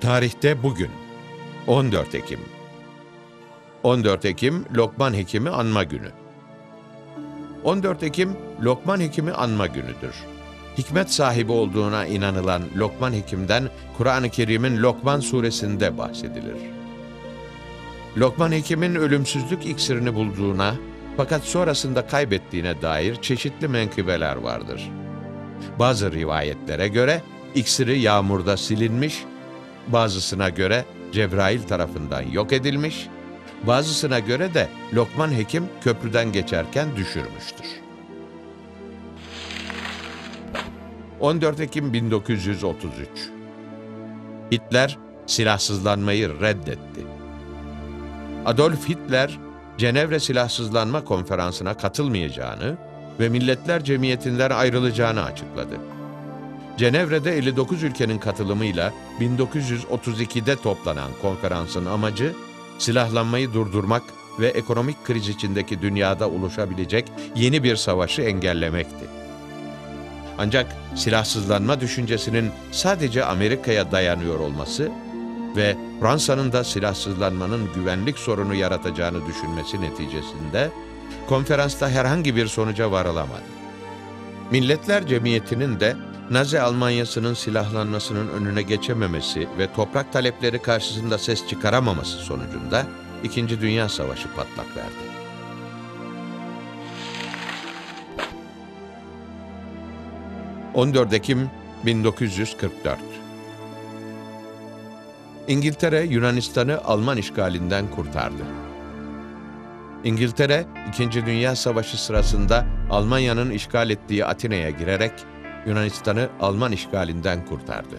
Tarihte bugün 14 Ekim 14 Ekim Lokman Hekimi Anma Günü 14 Ekim Lokman Hekimi Anma Günüdür. Hikmet sahibi olduğuna inanılan Lokman Hekim'den Kur'an-ı Kerim'in Lokman suresinde bahsedilir. Lokman Hekim'in ölümsüzlük iksirini bulduğuna fakat sonrasında kaybettiğine dair çeşitli menkıbeler vardır. Bazı rivayetlere göre iksiri yağmurda silinmiş, bazısına göre Cebrail tarafından yok edilmiş, bazısına göre de Lokman Hekim köprüden geçerken düşürmüştür. 14 Ekim 1933 Hitler silahsızlanmayı reddetti. Adolf Hitler, Cenevre Silahsızlanma Konferansı'na katılmayacağını ve Milletler Cemiyeti'nden ayrılacağını açıkladı. Cenevre'de 59 ülkenin katılımıyla 1932'de toplanan konferansın amacı, silahlanmayı durdurmak ve ekonomik kriz içindeki dünyada oluşabilecek yeni bir savaşı engellemekti. Ancak silahsızlanma düşüncesinin sadece Amerika'ya dayanıyor olması ve Fransa'nın da silahsızlanmanın güvenlik sorunu yaratacağını düşünmesi neticesinde konferansta herhangi bir sonuca varılamadı. Milletler Cemiyeti'nin de Nazi Almanyası'nın silahlanmasının önüne geçememesi ve toprak talepleri karşısında ses çıkaramaması sonucunda İkinci Dünya Savaşı patlak verdi. ...14 Ekim 1944 İngiltere, Yunanistan'ı Alman işgalinden kurtardı. İngiltere, İkinci Dünya Savaşı sırasında Almanya'nın işgal ettiği Atina'ya girerek Yunanistan'ı Alman işgalinden kurtardı.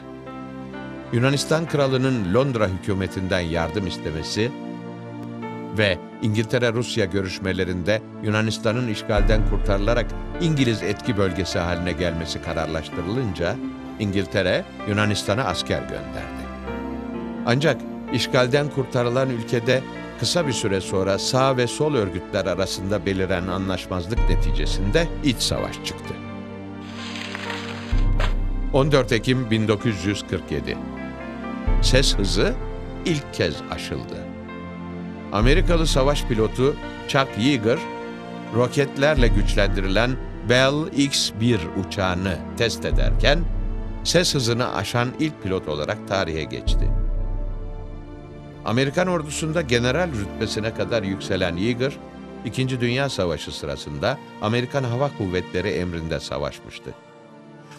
Yunanistan kralının Londra hükümetinden yardım istemesi ve İngiltere-Rusya görüşmelerinde Yunanistan'ın işgalden kurtarılarak İngiliz etki bölgesi haline gelmesi kararlaştırılınca İngiltere Yunanistan'a asker gönderdi. Ancak işgalden kurtarılan ülkede kısa bir süre sonra sağ ve sol örgütler arasında beliren anlaşmazlık neticesinde iç savaş çıktı. 14 Ekim 1947 Ses hızı ilk kez aşıldı. Amerikalı savaş pilotu Chuck Yeager, roketlerle güçlendirilen Bell X-1 uçağını test ederken, ses hızını aşan ilk pilot olarak tarihe geçti. Amerikan ordusunda general rütbesine kadar yükselen Yeager, İkinci Dünya Savaşı sırasında Amerikan Hava Kuvvetleri emrinde savaşmıştı.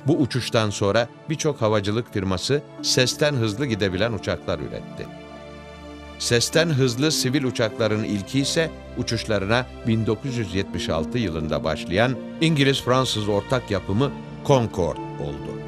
Bu uçuştan sonra birçok havacılık firması sesten hızlı gidebilen uçaklar üretti. Sesten hızlı sivil uçakların ilki ise uçuşlarına 1976 yılında başlayan İngiliz-Fransız ortak yapımı Concorde oldu.